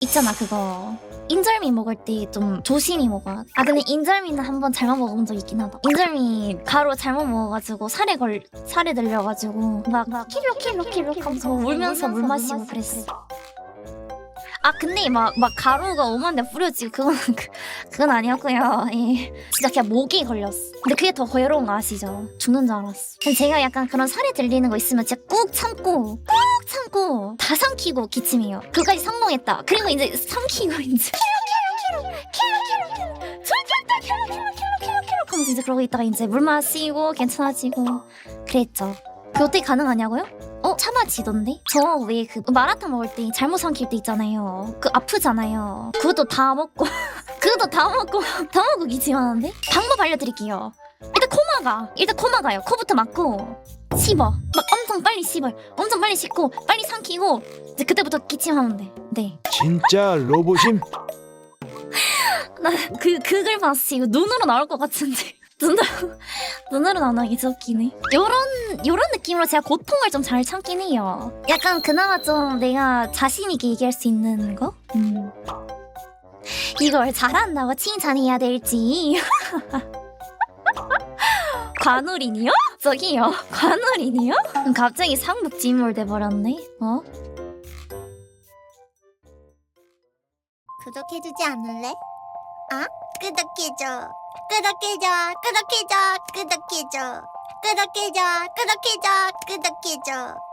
있잖아 그거. 인절미 먹을 때 좀 조심히 먹어 아 근데 인절미는 한번 잘못 먹은 적 있긴 하다. 인절미 가루 잘못 먹어가지고 살에 걸 살에 들려가지고 막, 막 킬로 킬로 킬로 하면서 울면서 물 마시고 그랬어. 아 근데 막, 막 가루가 오만데 뿌려지고 그건 그, 그건 아니었고요. 예. 진짜 그냥 목이 걸렸어. 근데 그게 더 괴로운 거 아시죠? 죽는 줄 알았어. 근데 제가 약간 그런 살에 들리는 거 있으면 진짜 꾹 참고 꾹 참고 다 삼키고 기침해요. 그거까지 성공했다. 그리고 이제 삼키고 이제 킬로 킬로 킬로 킬로 킬로 킬로. 절절대 킬로 킬로 킬로 킬로 킬로. 하면서 이제 그러고 있다가 이제 물 마시고 괜찮아지고 그랬죠. 그 어떻게 가능하냐고요? 어? 참아지던데? 저 왜 그 마라탕 먹을 때 잘못 삼킬 때 있잖아요. 그 아프잖아요. 그것도 다 먹고 그것도 다 먹고 다 먹고 기침하는데? 방법 알려드릴게요. 일단 코마가 일단 코마가요. 코부터 맞고 씹어. 막 엄청 빨리 씹어 엄청 빨리 씹고 빨리 삼키고 이제 그때부터 기침하면 돼 네. 진짜 로봇임? 그 그걸 봤어. 이거 눈으로 나올 것 같은데. 눈으로 눈으로 나오기 좋기네 요런 요런 느낌으로 제가 고통을 좀 잘 참긴 해요. 약간 그나마 좀 내가 자신 있게 얘기할 수 있는 거? 음. 이걸 잘한다고 칭찬해야 될지. 관우린이요? 저기요 관우린이요? 갑자기 상북 진물 돼버렸네 어? 구독해주지 않을래? 아? 구독해줘. 구독해줘. 구독해줘. 구독해줘. 구독해줘. 구독해줘. 구독해줘.